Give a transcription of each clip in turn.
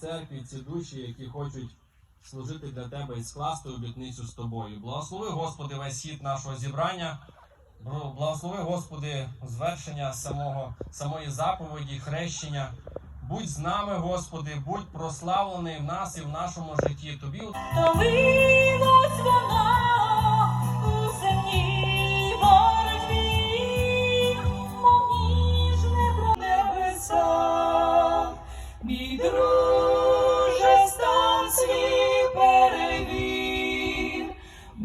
церкві ці душі, які хочуть служити для тебе і скласти обітницю з тобою. Благослови, Господи, весь хід нашого зібрання. Благослови, Господи, звершення самого, самої заповіді, хрещення. Будь з нами, Господи, будь прославлений в нас і в нашому житті. Тобі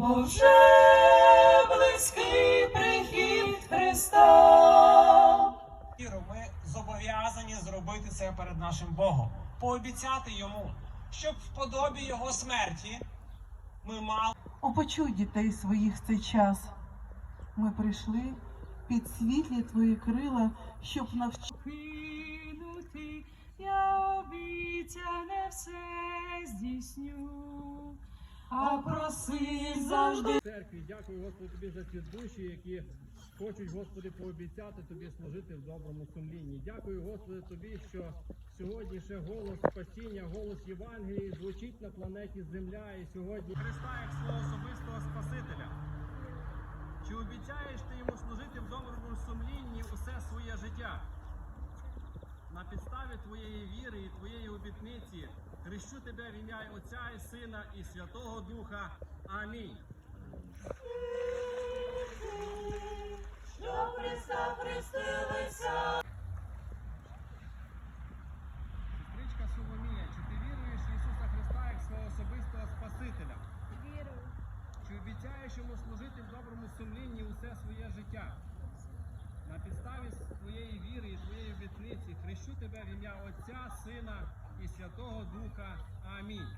бо вже близький прихід Христа. ми зобов'язані зробити це перед нашим Богом, пообіцяти йому, щоб в подобі його смерті ми мали. Опочуй дітей своїх в цей час. Ми прийшли під світлі твої крила, щоб навчити. кинути, я обіцяне все здійсню, а проси завжди. церкві. Дякую, Господи, тобі за ці душі, які хочуть, Господи, пообіцяти тобі служити в доброму сумлінні. Дякую, Господи, тобі, що сьогодні ще голос спасіння, голос Євангелії звучить на планеті Земля і сьогодні Христа як свого особистого Спасителя. Чи обіцяєш ти йому служити в доброму сумлінні усе своє життя? На підставі твоєї віри і твоєї обітниці хрещу тебе в ім'я Отця і Сина і Святого Духа. Амінь. Що. Сестричка Соломія, чи ти віруєш в Ісуса Христа як свого особистого Спасителя? Вірую. Чи обіцяєш йому служити в доброму сумлінні усе своє життя? На підставі твоєї віри і твоєї обітниці хрещу тебе в ім'я Отця, Сина і Святого Духа. Амінь.